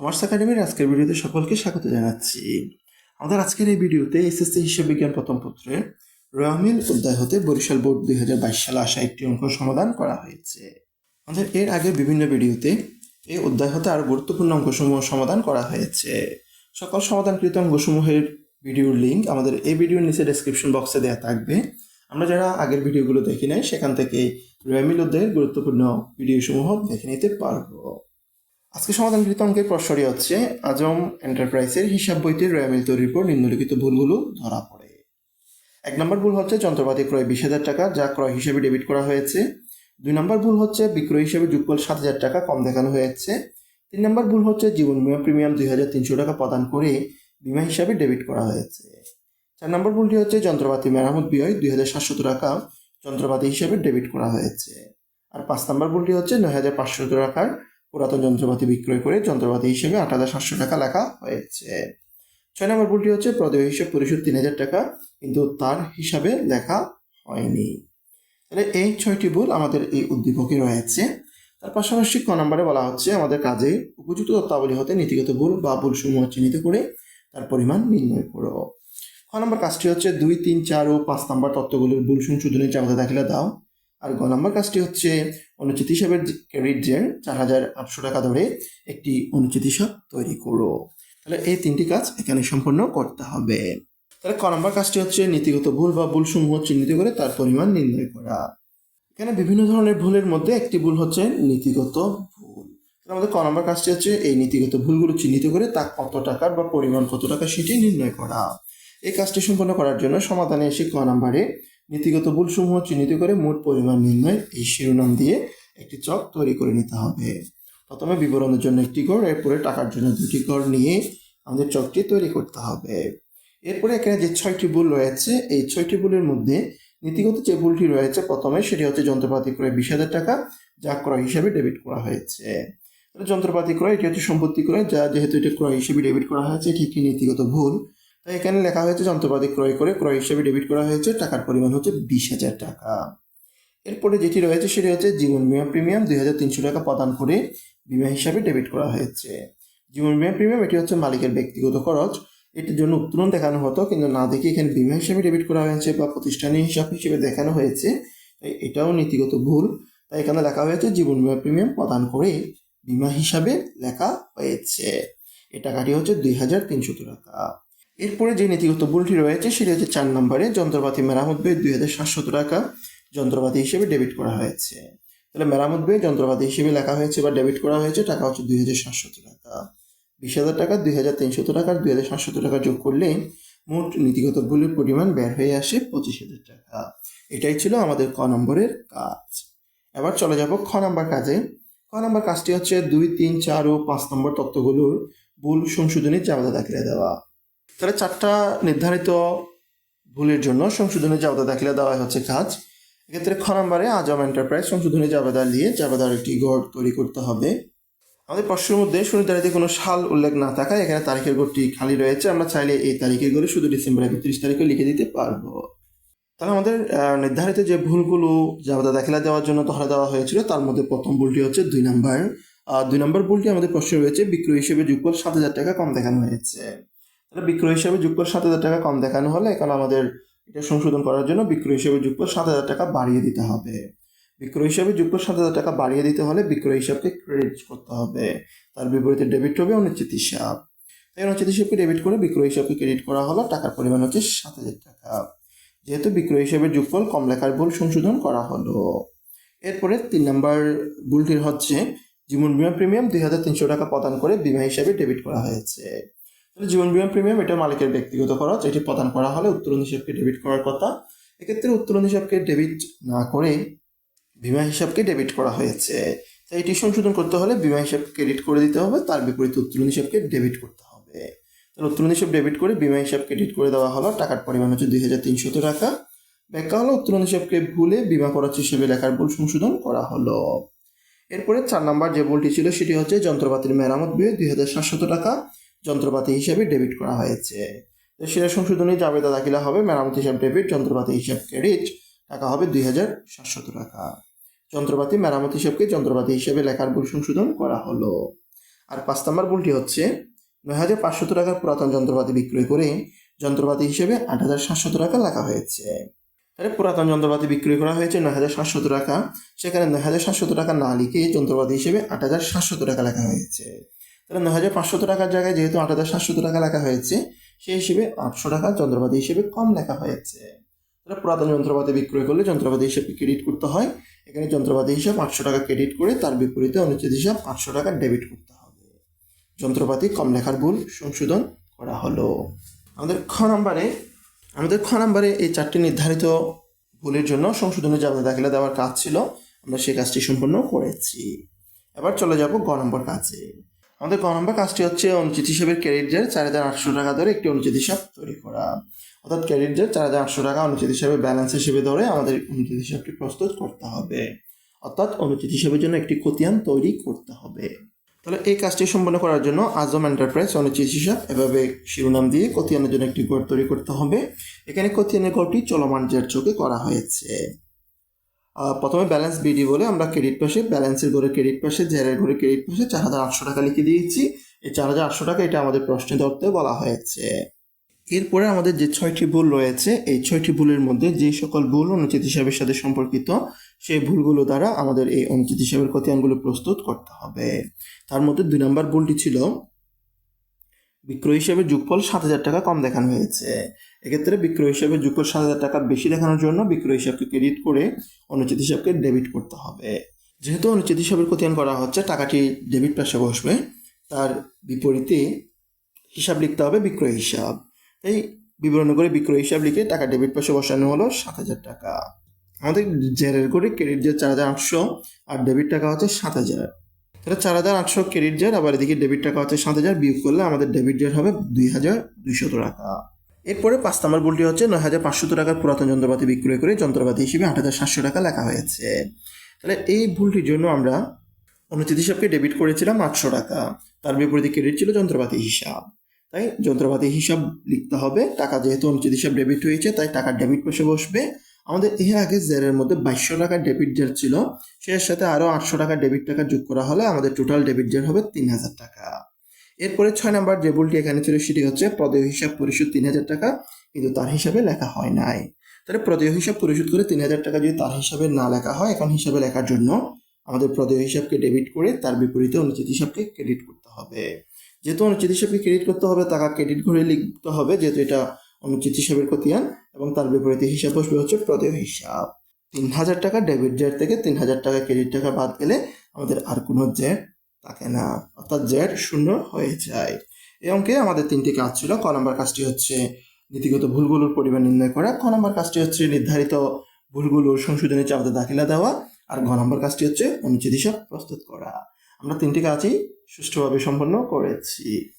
Commerce একাডেমির আজকের ভিডিওতে সকলকে স্বাগত জানাচ্ছি। আমাদের আজকের এই ভিডিওতে এসএসসি হিসাব বিজ্ঞান প্রথম পত্রে রয়ামিল অধ্যায় হতে বরিশাল বোর্ড দুই হাজার বাইশ সালে আসা একটি অঙ্ক সমাধান করা হয়েছে। আমাদের এর আগে বিভিন্ন ভিডিওতে এই অধ্যায় হতে আরও গুরুত্বপূর্ণ অঙ্কসমূহ সমাধান করা হয়েছে। সকল সমাধানকৃত অঙ্কসমূহের ভিডিওর লিঙ্ক আমাদের এই ভিডিওর নিচে ডেসক্রিপশন বক্সে দেওয়া থাকবে। আমরা যারা আগের ভিডিওগুলো দেখি নাই, সেখান থেকে রয়ামিল অধ্যায়ের গুরুত্বপূর্ণ ভিডিওসমূহ দেখে নিতে পারব। আজকে সমাধানকৃত অঙ্কের প্রশ্নটি হচ্ছে, আজম এন্টারপ্রাইজের হিসাব বইটির রয়ামিল তৈরির পর নিম্নলিখিত ভুলগুলো ধরা পড়ে। এক নম্বর ভুল হচ্ছে যন্ত্রপাতি ক্রয় বিশ হাজার টাকা, যা ক্রয় হিসেবে ডেবিট করা হয়েছে। দুই নম্বর ভুল হচ্ছে বিক্রয় হিসেবে যুগল সাত হাজার টাকা কম দেখানো হয়েছে। তিন নম্বর ভুল হচ্ছে জীবন বিমা প্রিমিয়াম দুই হাজার তিনশো টাকা প্রদান করে বিমা হিসাবে ডেবিট করা হয়েছে। চার নম্বর ভুলটি হচ্ছে যন্ত্রপাতি মেরামত ব্যয় দুই হাজার সাতশত টাকা যন্ত্রপাতি হিসেবে ডেবিট করা হয়েছে। আর পাঁচ নম্বর ভুলটি হচ্ছে নয় হাজার পাঁচশো টাকার পুরাতন যন্ত্রপাতি বিক্রয় করে যন্ত্রপাতি হিসেবে আট হাজার সাতশো টাকা লেখা হয়েছে। ছয় নম্বর ভুলটি হচ্ছে প্রদেয় হিসেব পরিশোধ তিন হাজার টাকা, কিন্তু তার হিসাবে লেখা হয়নি। তাহলে এই ছয়টি ভুল আমাদের এই উদ্দীপকে রয়েছে। তার পাশাপাশি ক নম্বরে বলা হচ্ছে, আমাদের কাজে উপযুক্ত তত্ত্বাবলী হতে নীতিগত ভুল বা ভুলসমূহ চিহ্নিত করে তার পরিমাণ নির্ণয় করো। খ নম্বর কাজটি হচ্ছে দুই, তিন, চার ও পাঁচ নম্বর তত্ত্বগুলোর ভুল সংশোধনের চামতা দাখিলা দাও। আর গ নম্বর কাজটি হচ্ছে অনুচিত হিসাবের জের চার হাজার আটশো টাকা ধরে একটি অনুচিত হিসাব তৈরি করো। তাহলে এই তিনটি কাজ এখানে সম্পন্ন করতে হবে। তাহলে ক নম্বর কাজটি হচ্ছে নীতিগত ভুল বা ভুল সমূহ চিহ্নিত করে তার পরিমাণ নির্ণয় করা। এখানে বিভিন্ন ধরনের ভুলের মধ্যে একটি ভুল হচ্ছে নীতিগত ভুল। তাহলে আমাদের ক নম্বর কাজটি হচ্ছে এই নীতিগত ভুলগুলো চিহ্নিত করে তা কত টাকার বা পরিমাণ কত টাকা সেটি নির্ণয় করা। এই কাজটি সম্পন্ন করার জন্য সমাধানে এসে ক নম্বরে নীতিগত ভুলসমূহ চিহ্নিত করে মোট পরিমাণ নির্ণয় এই শিরোনাম দিয়ে একটি চক তৈরি করে নিতে হবে। প্রথমে বিবরণের জন্য একটি ঘর, এরপরে টাকার জন্য দুটি ঘর নিয়ে আমাদের চকটি তৈরি করতে হবে। এরপরে এখানে যে ছয়টি ভুল রয়েছে, এই ছয়টি ভুলের মধ্যে নীতিগত যে ভুলটি রয়েছে, প্রথমে সেটি হচ্ছে যন্ত্রপাতি ক্রয় বিশ হাজার টাকা, যা ক্রয় হিসাবে ডেবিট করা হয়েছে। যন্ত্রপাতি ক্রয়, এটি হচ্ছে সম্পত্তি ক্রয়, যা যেহেতু এটা ক্রয় হিসেবে ডেবিট করা হয়েছে, এটি একটি নীতিগত ভুল। তাই এখানে লেখা হয়েছে যন্ত্রপাতি ক্রয় করে ক্রয় হিসেবে ডেবিট করা হয়েছে। টাকার পরিমাণ হচ্ছে বিশ হাজার টাকা। এরপরে যেটি রয়েছে সেটি হচ্ছে জীবন বিমা প্রিমিয়াম দুই হাজার তিনশো টাকা প্রদান করে বিমা হিসাবে ডেবিট করা হয়েছে। জীবন বিমা প্রিমিয়াম এটি হচ্ছে মালিকের ব্যক্তিগত খরচ। এটির জন্য উত্তোলন দেখানো হতো, কিন্তু না দেখে এখানে বিমা হিসাবে ডেবিট করা হয়েছে বা প্রতিষ্ঠানের হিসাব হিসেবে দেখানো হয়েছে, তাই এটাও নীতিগত ভুল। তাই এখানে লেখা হয়েছে জীবন বিমা প্রিমিয়াম প্রদান করে বিমা হিসাবে লেখা হয়েছে। এ টাকাটি হচ্ছে দুই হাজার তিনশো টাকা। এরপরে যে নীতিগত ভুলটি রয়েছে, সেটি হচ্ছে চার নম্বরে যন্ত্রপাতি মেরামত ব্যয় দুই হাজার সাতশত টাকা যন্ত্রপাতি হিসেবে ডেবিট করা হয়েছে। তাহলে মেরামত ব্যয় যন্ত্রপাতি হিসেবে লেখা হয়েছে বা ডেবিট করা হয়েছে, টাকা হচ্ছে দুই হাজার সাতশত টাকা। বিশ হাজার টাকা, দুই হাজার তিনশত টাকা দুই হাজার সাতশত টাকা যোগ করলে মোট নীতিগত ভুলের পরিমাণ বের হয়ে আসে পঁচিশ হাজার টাকা। এটাই ছিল আমাদের ক নম্বরের কাজ। এবার চলে যাব খ নম্বর কাজে। ক নম্বর কাজটি হচ্ছে দুই, তিন, চার ও পাঁচ নম্বর তত্ত্বগুলোর ভুল সংশোধনী চাওয়া দাখিলা দেওয়া। তাহলে চারটা নির্ধারিত ভুলের জন্য সংশোধনী জাবেদা দাখিলা দেওয়া হচ্ছে কাজ। এক্ষেত্রে খ নম্বরে আজম এন্টারপ্রাইজ সংশোধনী জাবেদা দিয়ে জাবেদার একটি গড় তৈরি করতে হবে। আমাদের প্রশ্নের মধ্যে সুনির্ধারিত কোনো সাল উল্লেখ না থাকায় এখানে তারিখের গড়টি খালি রয়েছে। আমরা চাইলে এই তারিখের গড়ে শুধু ডিসেম্বর একত্রিশ তারিখে লিখে দিতে পারব। তাহলে আমাদের নির্ধারিত যে ভুলগুলো জাবেদা দাখিলা দেওয়ার জন্য ধরা দেওয়া হয়েছিল, তার মধ্যে প্রথম ভুলটি হচ্ছে দুই নাম্বার। দুই নম্বর ভুলটি আমাদের প্রশ্নে রয়েছে, বিক্রয় হিসেবে যুগল সাত হাজার টাকা কম দেখানো হয়েছে। তাহলে বিক্রয় হিসেবে যুগল সাত হাজার টাকা কম দেখানো হলে এখন আমাদের এটা সংশোধন করার জন্য বিক্রয় হিসেবে যুগল সাত হাজার টাকা বাড়িয়ে দিতে হবে। বিক্রয় হিসাবে যুগল সাত হাজার টাকা বাড়িয়ে দিতে হলে বিক্রয় হিসাবকে ক্রেডিট করতে হবে। তার বিপরীতে ডেবিট হবে অনিশ্চিত হিসাব। তাই অনিশ্চিত হিসাবকে ডেবিট করে বিক্রয় হিসাবকে ক্রেডিট করা হলো, টাকার পরিমাণ হচ্ছে সাত হাজার টাকা। যেহেতু বিক্রয় হিসাবে যুগফল কম লেখার ভুল সংশোধন করা হলো। এরপরে তিন নম্বর ভুলটির হচ্ছে, জীবন বিমা প্রিমিয়াম দুই হাজার তিনশো টাকা প্রদান করে বিমা হিসাবে ডেবিট করা হয়েছে। জীবন বিমা প্রিমিয়াম এটা মালিকের ব্যক্তিগত খরচ, এটি প্রদান করা হলে উত্তোলন হিসাবকে ডেবিট করার কথা। এক্ষেত্রে উত্তোলন হিসাবকে ডেবিট না করে বিমা হিসাবকে ডেবিট করা হয়েছে। তাই এটি সংশোধন করতে হলে বিমা হিসাব ক্রেডিট করে দিতে হবে, তার বিপরীতে উত্তোলন হিসাবকে ডেবিট করতে হবে। তাহলে উত্তোলন হিসাব ডেবিট করে বিমা হিসাব ক্রেডিট করে দেওয়া হলো, টাকার পরিমাণ হচ্ছে দুই হাজার তিনশত টাকা। ব্যাখ্যা হলো উত্তোলন হিসাবকে ভুলে বিমা খরচ হিসেবে লেখার ভুল সংশোধন করা হলো। এরপরে চার নাম্বার যে ভুলটি ছিল, সেটি হচ্ছে যন্ত্রপাতির মেরামত ব্যয় দুই হাজার সাতশত টাকা। যন্ত্রপাতি হিসেবে ডেবিট করা হয়েছে। তো সেটা সংশোধনী জাবেদা দাখিলা হবে, মেরামত হিসাব ডেবিট যন্ত্রপাতি হিসাব ক্রেডিট টাকা হবে দুই হাজার সাতশত টাকা। যন্ত্রপাতি, মেরামত হিসাবকে যন্ত্রপাতি হিসেবে লেখার ভুল সংশোধন করা হলো। আর পাঁচ নম্বর ভুলটি হচ্ছে, নয় হাজার পাঁচশত টাকার পুরাতন যন্ত্রপাতি বিক্রয় করে যন্ত্রপাতি হিসেবে আট হাজার সাতশত টাকা লেখা হয়েছে। তাহলে পুরাতন যন্ত্রপাতি বিক্রয় করা হয়েছে নয় হাজার সাতশত টাকা, সেখানে নয় হাজার সাতশত টাকা না লিখে যন্ত্রপাতি হিসেবে আট হাজার সাতশত টাকা লেখা হয়েছে। তাহলে নয় হাজার পাঁচশত টাকার জায়গায় যেহেতু আট হাজার সাতশো টাকা লেখা হয়েছে, সেই হিসেবে আটশো টাকা যন্ত্রপাতি হিসেবে কম লেখা হয়েছে। তাহলে পুরাতন যন্ত্রপাতি বিক্রয় করলে যন্ত্রপাতি হিসেবে ক্রেডিট করতে হয়। এখানে যন্ত্রপাতি হিসাব আটশো টাকা ক্রেডিট করে, তার বিপরীতে অনুচ্ছেদ হিসাব আটশো টাকা ডেবিট করতে হবে। যন্ত্রপাতি কম লেখার ভুল সংশোধন করা হলো। আমাদের খ নম্বরে, আমাদের খ নম্বরে এই চারটি নির্ধারিত ভুলের জন্য সংশোধনের জাবেদা দাখিলা দেওয়ার কাজ ছিল, আমরা সেই কাজটি সম্পন্ন করেছি। এবার চলে যাব গ নম্বর কাজে। আমাদের গ নম্বর কাজটি হচ্ছে অনুচিত হিসেবের ক্রেডিটের চার হাজার আটশো টাকা ধরে একটি অনুচিত হিসাব তৈরি করা। অর্থাৎ ক্রেডিটের চার হাজার আটশো টাকা অনুচিত হিসাবে ব্যালেন্স হিসেবে ধরে আমাদের অনুচিত হিসাবটি প্রস্তুত করতে হবে। অর্থাৎ অনুচিত হিসাবের জন্য একটি খতিয়ান তৈরি করতে হবে। তাহলে এই কাজটি সম্পন্ন করার জন্য আজম এন্টারপ্রাইজ অনুচিত হিসাব এভাবে শিরোনাম দিয়ে খতিয়ানের জন্য একটি গড় তৈরি করতে হবে। এখানে খতিয়ানের গড়টি চলমান জের চোখে করা হয়েছে। প্রথমে ব্যালেন্স বিডি বলে আমরা ক্রেডিট পাশে ব্যালেন্সের ঘরে ক্রেডিট পাশে জেরের ঘরে ক্রেডিট পাশে চার হাজার আটশো টাকা লিখে দিয়েছি। এই চার হাজার আটশো টাকা এটা আমাদের প্রশ্নে ধরতে বলা হয়েছে। এরপরে আমাদের যে ছয়টি ভুল রয়েছে, এই ছয়টি ভুলের মধ্যে যে সকল ভুল অনুচিত হিসাবের সাথে সম্পর্কিত, সেই ভুলগুলো দ্বারা আমাদের এই অনুচিত হিসাবের খতিয়ানগুলো প্রস্তুত করতে হবে। তার মধ্যে দুই নম্বর ভুলটি ছিল বিক্রয় হিসাবে যুগফল সাত হাজার টাকা কম দেখানো হয়েছে। এক্ষেত্রে বিক্রয় হিসাবে যুগফল সাত হাজার টাকা বেশি দেখানোর জন্য বিক্রয় হিসাবকে ক্রেডিট করে অনুচিত হিসাবকে ডেবিট করতে হবে। যেহেতু অনুচিত হিসাবের খতিয়ান করা হচ্ছে, টাকাটি ডেবিট পাশে বসবে, তার বিপরীতে হিসাব লিখতে হবে বিক্রয় হিসাব। এই বিবরণ করে বিক্রয় হিসাব লিখে টাকা ডেবিট পাশে বসানো হলো সাত হাজার টাকা। আমাদের জেরের করে ক্রেডিট যে চার হাজার আটশো আর ডেবিট টাকা হচ্ছে সাত হাজার। তাহলে চার হাজার আটশো ক্রেডিট জের আবার এদিকে ডেবিট টাকা হচ্ছে সাত হাজার, বিয়োগ করলে আমাদের ডেবিট জের হবে দুই হাজার দুইশত টাকা। এরপরে পাঁচ নম্বর ভুলটি হচ্ছে নয় হাজার পাঁচশত টাকার পুরাতন যন্ত্রপাতি বিক্রয় করে যন্ত্রপাতি হিসেবে আট হাজার সাতশো টাকা লেখা হয়েছে। তাহলে এই ভুলটির জন্য আমরা অনুচিত হিসাবকে ডেবিট করেছিলাম আটশো টাকা। তার বিপরীতে ক্রেডিট ছিল যন্ত্রপাতি হিসাব। তাই যন্ত্রপাতি হিসাব লিখতে হবে। টাকা যেহেতু অনুচিত হিসাব ডেবিট হয়েছে, তাই টাকার ডেবিট পাশে বসবে। আমাদের এর আগে জেরের মধ্যে বাইশশো টাকা ডেবিট জের ছিল। সেটার সাথে আরও আটশো টাকা ডেবিট টাকা যোগ করা হলে আমাদের টোটাল ডেবিট জের হবে তিন হাজার টাকা। এরপরে ছয় নাম্বার যে এখানে ছিল সেটি হচ্ছে প্রদেয় হিসাব পরিশোধ তিন হাজার টাকা, কিন্তু তার হিসাবে লেখা হয় নাই। তাহলে প্রদেয় হিসাব পরিশোধ করে তিন হাজার টাকা যদি তার হিসাবে না লেখা হয়, এখন হিসাবে লেখার জন্য আমাদের প্রদেয় হিসাবকে ডেবিট করে তার বিপরীতে অনুচিত হিসাবকে ক্রেডিট করতে হবে। যেহেতু অনুচিত হিসাবকে ক্রেডিট করতে হবে টাকা ক্রেডিট করে লিখতে হবে, যেহেতু এটা অনুচিত হিসাবের খতিয়ান এবং তার বিপরীতে হিসাব বসবে হচ্ছে প্রদেয় হিসাব। তিন হাজার টাকা ডেবিট জেড থেকে তিন হাজার টাকা ক্রেডিট টাকা বাদ গেলে আমাদের আর কোনো জেড থাকে না। অর্থাৎ জেড শূন্য হয়ে যায়। এই অঙ্কে আমাদের তিনটি কাজ ছিল। ক নম্বর কাজটি হচ্ছে নীতিগত ভুলগুলোর পরিমাণ নির্ণয় করা। ক নম্বর কাজটি হচ্ছে নির্ধারিত ভুলগুলোর সংশোধনের চাপতে দাখিলা দেওয়া। আর ঘ নম্বর কাজটি হচ্ছে অনুচ্ছেদ হিসাব প্রস্তুত করা। আমরা তিনটি কাজই সুষ্ঠুভাবে সম্পন্ন করেছি।